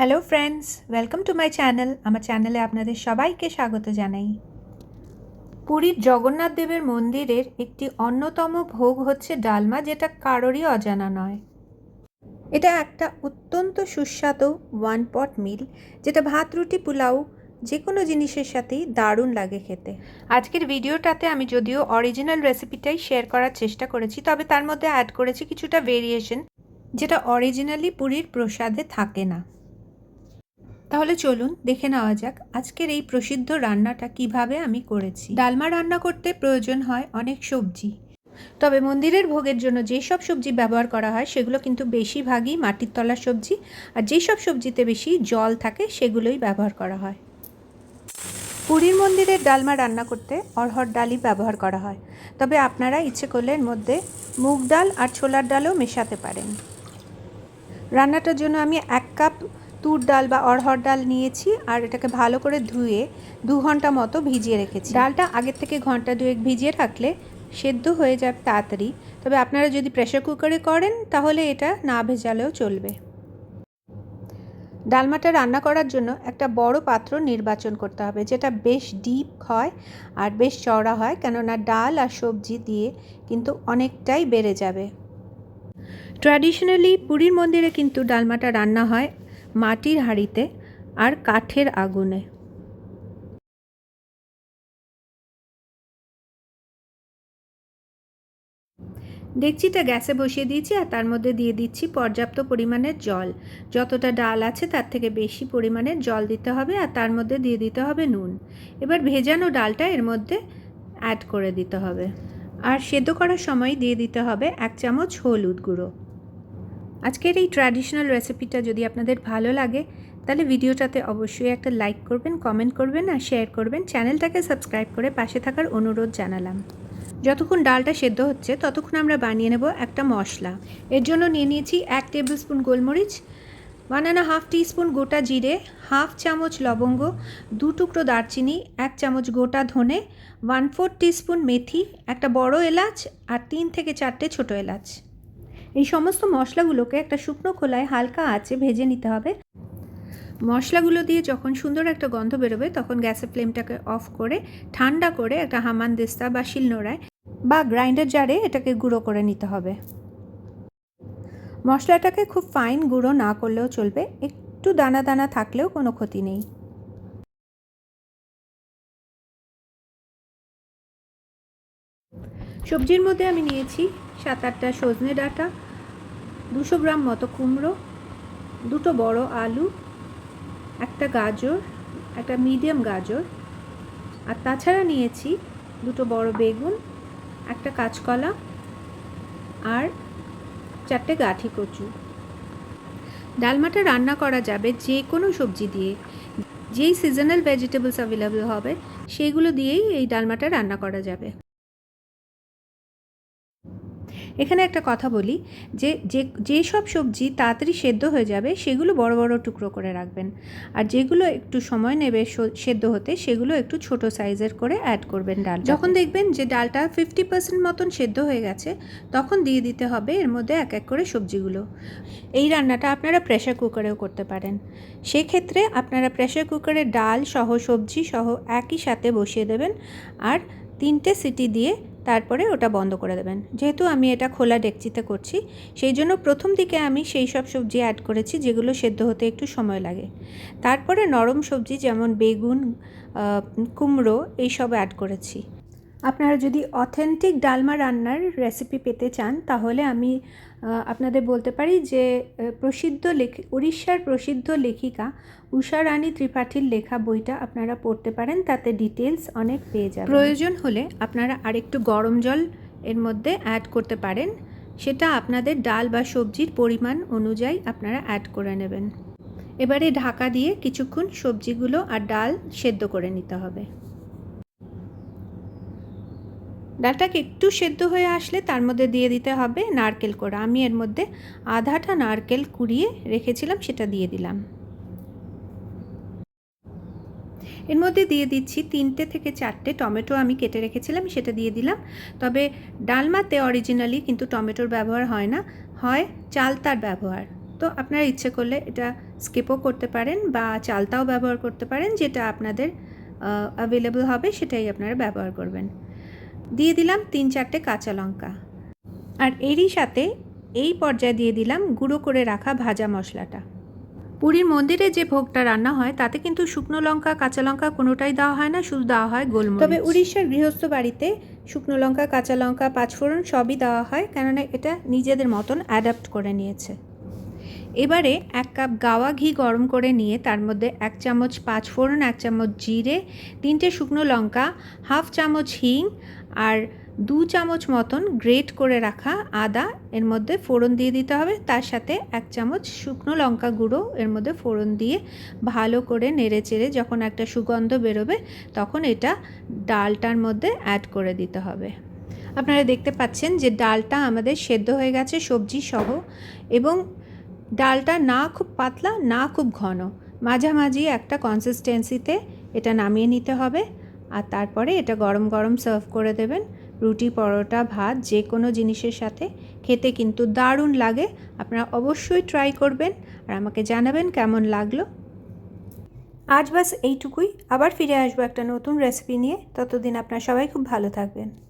Hello friends welcome to my channel আমার চ্যানেলে আপনাদের সবাইকে স্বাগত জানাই। পুরীর জগন্নাথ দেবের মন্দিরের একটি অন্যতম ভোগ হচ্ছে ডালমা, যেটা কারোরই অজানা নয়। এটা একটা অত্যন্ত সুস্বাদু ওয়ান পট মিল যেটা ভাত, রুটি, পোলাও যে কোনো জিনিসের সাথেই দারুণ লাগে খেতে। আজকের ভিডিওটাতে আমি যদিও অরিজিনাল রেসিপিটাই শেয়ার করার চেষ্টা করেছি, তবে তার মধ্যে অ্যাড করেছি কিছুটা ভেরিয়েশন যেটা অরিজিনালি পুরীর প্রসাদে থাকে না। তাহলে চলুন দেখে নেওয়া যাক আজকের এই প্রসিদ্ধ রান্নাটা কীভাবে আমি করেছি। ডালমা রান্না করতে প্রয়োজন হয় অনেক সবজি। তবে মন্দিরের ভোগের জন্য যেসব সবজি ব্যবহার করা হয় সেগুলো কিন্তু বেশিরভাগই মাটির তলার সবজি আর যেসব সবজিতে বেশি জল থাকে সেগুলোই ব্যবহার করা হয়। পুরীর মন্দিরের ডালমা রান্না করতে অরহর ডালই ব্যবহার করা হয়। তবে আপনারা ইচ্ছে করলে এর মধ্যে মুগ ডাল আর ছোলার ডালও মেশাতে পারেন। রান্নাটার জন্য আমি এক কাপ তুর ডাল বা অড়হর ডাল নিয়েছি আর এটাকে ভালো করে ধুয়ে দু ঘণ্টা মতো ভিজিয়ে রেখেছি। ডালটা আগের থেকে ঘণ্টা দুয়েক ভিজিয়ে রাখলে সেদ্ধ হয়ে যাবে তাড়াতাড়ি। তবে আপনারা যদি প্রেশার কুকারে করেন, তাহলে এটা না ভেজালেও চলবে। ডালমাটা রান্না করার জন্য একটা বড় পাত্র নির্বাচন করতে হবে, যেটা বেশ ডিপ হয় আর বেশ চওড়া হয়, কেননা ডাল আর সবজি দিয়ে কিন্তু অনেকটাই বেড়ে যাবে। ট্র্যাডিশনালি পুরীর মন্দিরে কিন্তু ডালমাটা রান্না হয় মাটির হাঁড়িতে আর কাঠের আগুনে। ডেকচিটা গ্যাসে বসিয়ে দিয়েছি আর তার মধ্যে দিয়ে দিচ্ছি পর্যাপ্ত পরিমাণের জল। যতটা ডাল আছে তার থেকে বেশি পরিমাণে জল দিতে হবে আর তার মধ্যে দিয়ে দিতে হবে নুন। এবার ভেজানো ডালটা এর মধ্যে অ্যাড করে দিতে হবে। আর সেদ্ধ করার সময় দিয়ে দিতে হবে এক চামচ হলুদ গুঁড়ো। আজকের এই ট্র্যাডিশনাল রেসিপিটা যদি আপনাদের ভালো লাগে, তাহলে ভিডিওটাতে অবশ্যই একটা লাইক করবেন কমেন্ট করবেন আর শেয়ার করবেন। চ্যানেলটাকে সাবস্ক্রাইব করে পাশে থাকার অনুরোধ জানালাম। যতক্ষণ ডালটা সেদ্ধ হচ্ছে, ততক্ষণ আমরা বানিয়ে নেব একটা মশলা। এর জন্য নিয়ে নিয়েছি এক টেবিল স্পুন গোলমরিচ ওয়ান অ্যান্ড হাফ টিস্পুন গোটা জিরে হাফ চামচ লবঙ্গ, দু টুকরো দারচিনি, এক চামচ গোটা ধনে ওয়ান ফোর টিস্পুন মেথি, একটা বড় এলাচ আর তিন থেকে চারটে ছোটো এলাচ। এই সমস্ত মশলাগুলোকে একটা শুকনো খোলায় হালকা আঁচে ভেজে নিতে হবে। মশলাগুলো দিয়ে যখন সুন্দর একটা গন্ধ বেরোবে, তখন গ্যাসের ফ্লেমটাকে অফ করে, ঠান্ডা করে একটা হামান দিস্তা বা শিলনোড়ায় বা গ্রাইন্ডার জারে এটাকে গুঁড়ো করে নিতে হবে। মশলাটাকে খুব ফাইন গুঁড়ো না করলেও চলবে, একটু দানা দানা থাকলেও কোনো ক্ষতি নেই। সবজির মধ্যে আমি নিয়েছি সাত আটটা সজনে ডাঁটা, দুশো গ্রাম মতো কুমড়ো, দুটো বড় আলু, একটা গাজর, একটা মিডিয়াম গাজর, আর তাছাড়া নিয়েছি দুটো বড় বেগুন, একটা কাঁচকলা আর চারটে গাঠি কচু। ডালমাটা রান্না করা যাবে যে কোনো সবজি দিয়ে। যেই সিজনাল ভেজিটেবলস অ্যাভেলেবল হবে, সেইগুলো দিয়েই এই ডালমাটা রান্না করা যাবে। এখানে একটা কথা বলি, যে যে, যেসব সবজি তাড়াতাড়ি সেদ্ধ হয়ে যাবে, সেগুলো বড় বড় টুকরো করে রাখবেন। আর যেগুলো একটু সময় নেবে সেদ্ধ হতে, সেগুলো একটু ছোট সাইজের করে অ্যাড করবেন ডাল যখন দেখবেন যে ডালটা ফিফটি পার্সেন্ট মতন সেদ্ধ হয়ে গেছে, তখন দিয়ে দিতে হবে এর মধ্যে এক এক করে সবজিগুলো। এই রান্নাটা আপনারা প্রেশার কুকারেও করতে পারেন। সেক্ষেত্রে আপনারা প্রেশার কুকারে ডাল সহ সবজি সহ একই সাথে বসিয়ে দেবেন, আর তিনটে সিটি দিয়ে তারপরে ওটা বন্ধ করে দেবেন। যেহেতু আমি এটা খোলা ডেকচিতে করছি, সেই জন্য প্রথম দিকে আমি সেই সব সবজি অ্যাড করেছি যেগুলো সেদ্ধ হতে একটু সময় লাগে। তারপরে নরম সবজি যেমন বেগুন কুমড়ো এইসব অ্যাড করেছি। আপনারা যদি অথেন্টিক ডালমা রান্নার রেসিপি পেতে চান, তাহলে আমি আপনাদের বলতে পারি যে প্রসিদ্ধ লেখ, উড়িষ্যার প্রসিদ্ধ লেখিকা উষা রানী ত্রিপাঠীর লেখা বইটা আপনারা পড়তে পারেন, তাতে ডিটেলস অনেক পেয়ে যাবেন। প্রয়োজন হলে আপনারা আরেকটু গরম জল এর মধ্যে অ্যাড করতে পারেন, সেটা আপনাদের ডাল বা সবজির পরিমাণ অনুযায়ী আপনারা অ্যাড করে নেবেন। এবারে ঢাকা দিয়ে কিছুক্ষণ সবজিগুলো আর ডাল সেদ্ধ করে নিতে হবে। ডালটাকে একটু সেদ্ধ হয়ে আসলে তার মধ্যে দিয়ে দিতে হবে নারকেল কোড়া। আমি এর মধ্যে আধাটা নারকেল কুড়িয়ে রেখেছিলাম, সেটা দিয়ে দিলাম। এর মধ্যে দিয়ে দিচ্ছি তিনটে থেকে চারটে টমেটো আমি কেটে রেখেছিলাম, সেটা দিয়ে দিলাম। তবে ডালমাতে অরিজিনালি কিন্তু টমেটোর ব্যবহার হয় না, হয় চালতার ব্যবহার। তো আপনারা ইচ্ছে করলে এটা স্কিপও করতে পারেন বা চালতাও ব্যবহার করতে পারেন, যেটা আপনাদের অ্যাভেলেবল হবে, সেটাই আপনারা ব্যবহার করবেন। দিয়ে দিলাম তিন চারটে কাঁচা লঙ্কা। আর এরই সাথে এই পর্যায়ে দিয়ে দিলাম গুঁড়ো করে রাখা ভাজা মশলাটা। পুরীর মন্দিরে যে ভোগটা রান্না হয়, তাতে কিন্তু শুকনো লঙ্কা, কাঁচা লঙ্কা কোনোটাই দেওয়া হয় না, শুধু দেওয়া হয় গোলমরিচ। তবে উড়িষ্যার গৃহস্থ বাড়িতে শুকনো লঙ্কা, কাঁচা লঙ্কা, পাঁচফোড়ন সবই দেওয়া হয়, কেননা এটা নিজেদের মতন অ্যাডাপ্ট করে নিয়েছে। এবারে এক কাপ গাওয়া ঘি গরম করে নিয়ে তার মধ্যে এক চামচ পাঁচফোড়ন, এক চামচ জিরে, তিনটে শুকনো লঙ্কা, হাফ চামচ হিং আর দু চামচ মতন গ্রেট করে রাখা আদা এর মধ্যে ফোড়ন দিয়ে দিতে হবে। তার সাথে এক চামচ শুকনো লঙ্কা গুঁড়ো এর মধ্যে ফোড়ন দিয়ে ভালো করে নেড়ে চেড়ে যখন একটা সুগন্ধ বেরোবে তখন এটা ডালটার মধ্যে অ্যাড করে দিতে হবে। আপনারা দেখতে পাচ্ছেন যে ডালটা আমাদের সেদ্ধ হয়ে গেছে সবজি সহ এবং ডালটা না খুব পাতলা, না খুব ঘন। মাঝামাঝি একটা কনসিস্টেন্সিতে এটা নামিয়ে নিতে হবে আর তারপরে এটা গরম গরম সার্ভ করে দেবেন। রুটি, পরোটা, ভাত যে কোনো জিনিসের সাথে। খেতে কিন্তু দারুণ লাগে। আপনারা অবশ্যই ট্রাই করবেন আর আমাকে জানাবেন কেমন লাগল। আজ বাস এইটুকুই। আবার ফিরে আসব একটা নতুন রেসিপি নিয়ে। ততদিন আপনারা সবাই খুব ভালো থাকবেন।